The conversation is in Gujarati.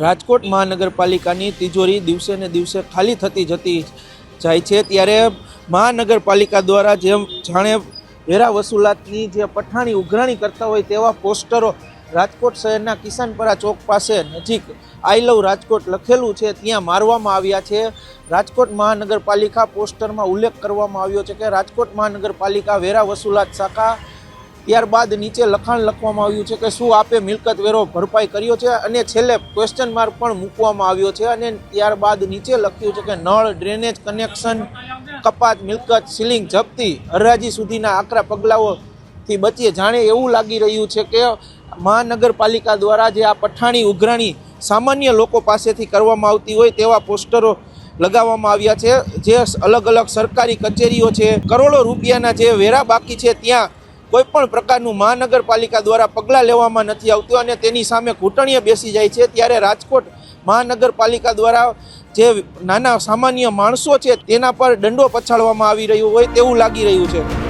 રાજકોટ મહાનગરપાલિકાની તિજોરી દિવસે ને દિવસે ખાલી થતી જતી જાય છે. ત્યારે મહાનગરપાલિકા દ્વારા જેમ જાણે વેરા વસૂલાતની જે પઠાણી ઉઘરાણી કરતા હોય તેવા પોસ્ટરો રાજકોટ શહેરના કિસાનપરા ચોક પાસે નજીક આઈ લવ રાજકોટ લખેલું છે. ત્યાં મારવામાં આવ્યા છે. રાજકોટ મહાનગરપાલિકા પોસ્ટરમાં ઉલ્લેખ કરવામાં આવ્યો છે કે રાજકોટ મહાનગરપાલિકા વેરા વસૂલાત શાખા ત્યારબાદ નીચે લખાણ લખવામાં આવ્યું છે કે શું આપે મિલકત વેરો ભરપાઈ કર્યો છે અને છેલ્લે ક્વેશ્ચન માર્ક પણ મૂકવામાં આવ્યો છે અને ત્યારબાદ નીચે લખ્યું છે કે નળ ડ્રેનેજ કનેક્શન કપાત, મિલકત સીલિંગ જપ્તી હરાજી સુધીના આકરા પગલાઓથી બચીએ. જાણે એવું લાગી રહ્યું છે કે મહાનગરપાલિકા દ્વારા જે આ પઠાણી, ઉઘરાણી સામાન્ય લોકો પાસેથી કરવામાં આવતી હોય તેવા પોસ્ટરો લગાવવામાં આવ્યા છે. જે અલગ અલગ સરકારી કચેરીઓ છે. કરોડો રૂપિયાના જે વેરા બાકી છે ત્યાં કોઈ પણ પ્રકારનું મહાનગરપાલિકા દ્વારા પગલાં લેવામાં નથી આવતું અને તેની સામે ઘૂંટણીએ બેસી જાય છે, ત્યારે રાજકોટ મહાનગરપાલિકા દ્વારા જે નાના સામાન્ય માણસો છે, તેના પર દંડો પછાડવામાં આવી રહ્યો હોય તેવું લાગી રહ્યું છે.